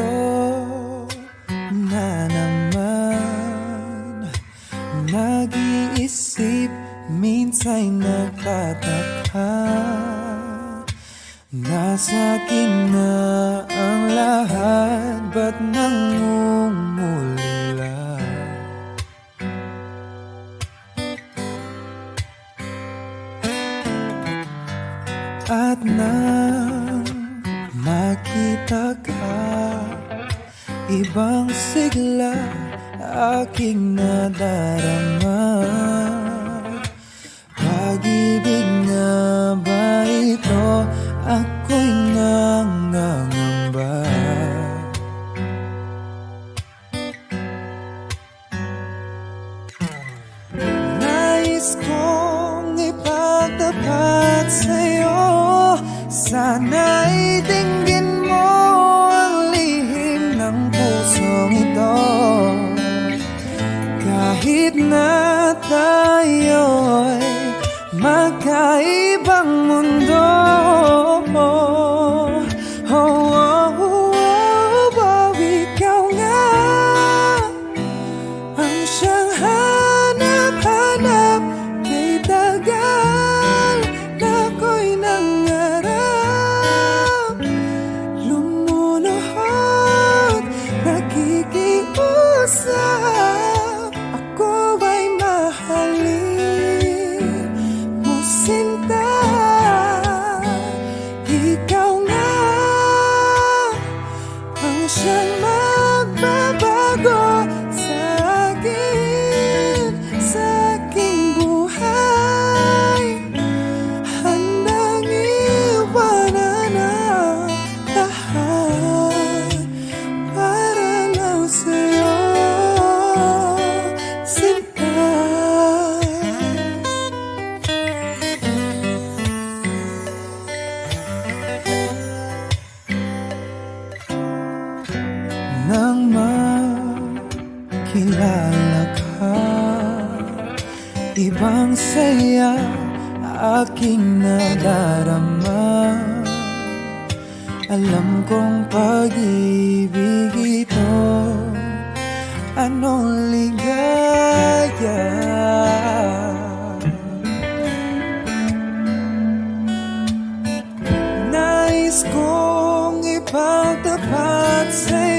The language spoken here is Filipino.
Ito na naman. Nag-iisip Minsan'y nagtataka Nasa akin na ang lahat Ba't nangungulila? At nang makita ka Ibang sigla aking nadarama Pag-ibig na ba ito? Ako'y nangangamba Nais kong ipagtapat sa'yo Kahit na tayo'y magkaibang makilala ka Ibang saya aking nadarama. Alam kong pag-ibig ito Anong ligaya? Nais kong ipagtapat sa'yo